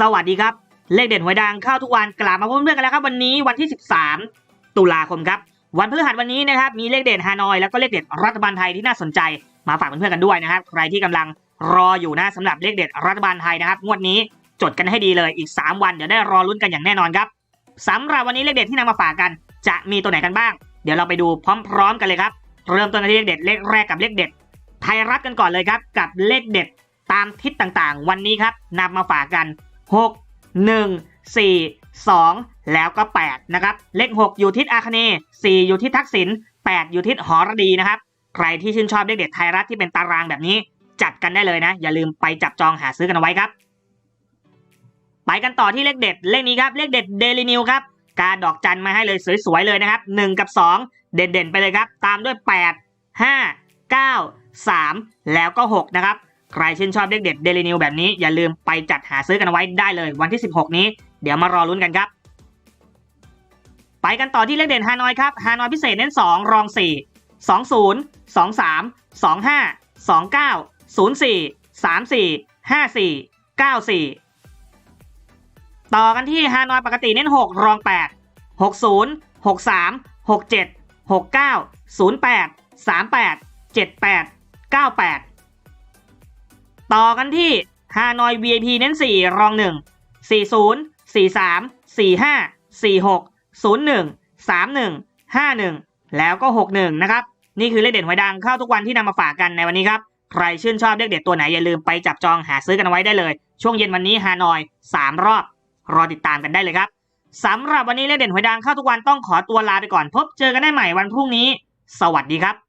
สวัสดีครับ เลขเด่นหวยดังเข้าทุกวันกลับมาพบเพื่อนกันแล้วครับ วันนี้วันที่ 13 ตุลาคมครับ วันพฤหัสวันนี้นะครับมีเลขเด่นฮานอยแล้วก็เลขเด็ดรัฐบาลไทยที่น่าสนใจมาฝากเพื่อนๆกันด้วยนะครับ ใครที่กำลังรออยู่นะสำหรับเลขเด็ดรัฐบาลไทยนะครับ งวดนี้จดกันให้ดีเลยอีก 3 วันเดี๋ยวได้รอลุ้นกันอย่างแน่นอนครับสำหรับวันนี้เลขเด็ดที่นำมาฝากกัน จะมีตัวไหนกันบ้าง เดี๋ยวเราไปดูพร้อมๆ กันเลยครับ เริ่มต้นกันที่เลขเด็ดเลขแรกกับเลขเด็ด ไทยรัฐกันก่อนเลยครับกับเลขเด็ดตามทิศต่างๆ วันนี้ครับนำมาฝากกัน 6 1 4 2 แล้วก็ 8 นะครับ เลข 6 อยู่ทิศอาคเนย์4อยู่ทิศทักษิณ8 อยู่ทิศหอระดีนะครับ ใครที่ชื่นชอบเลขเด็ดไทยรัฐที่เป็นตารางแบบนี้ จัดกันได้เลยนะ อย่าลืมไปจับจองหาซื้อกันเอาไว้ครับ ไปกันต่อที่เลขเด็ด เลขนี้ครับ เลขเด็ดเดลินิวครับ การดอกจันมาให้เลยสวยๆเลยนะครับ 1 กับ 2 เด่นๆไปเลยครับ ตามด้วย 8 5 9 3 แล้วก็ 6 นะครับ ใครชื่นชอบเลขเด็ดเดลินิวแบบนี้อย่าลืมไปจัดหาซื้อกันไว้ได้เลยวันที่ 16 นี้เดี๋ยวมารอลุ้นกันครับ ไปกันต่อที่เลขเด่นฮานอยครับฮานอยพิเศษเน้น 2 รอง 4 20 23 25 29 04 34 54 94 ต่อกันที่ฮานอยปกติเน้น 6 รอง 8 60 63 67 69 08 38 78 98 ต่อกันที่ฮานอย VIP เน้น 4 รอง 1 40 43 45 46 01 31 51 แล้วก็ 61 นะครับ นี่คือเลขเด่นหวยดังเข้าทุกวันที่นำมาฝากกันในวันนี้ครับ ใครชื่นชอบเลขเด็ดตัวไหนอย่าลืมไปจับจองหาซื้อกันเอาไว้ได้เลย ช่วงเย็นวันนี้ฮานอย 3 รอบ รอติดตามกันได้เลยครับสำหรับวันนี้เลขเด่นหวยดังเข้าทุกวันต้องขอตัวลาไปก่อนพบเจอกันได้ใหม่วันพรุ่งนี้ สวัสดีครับ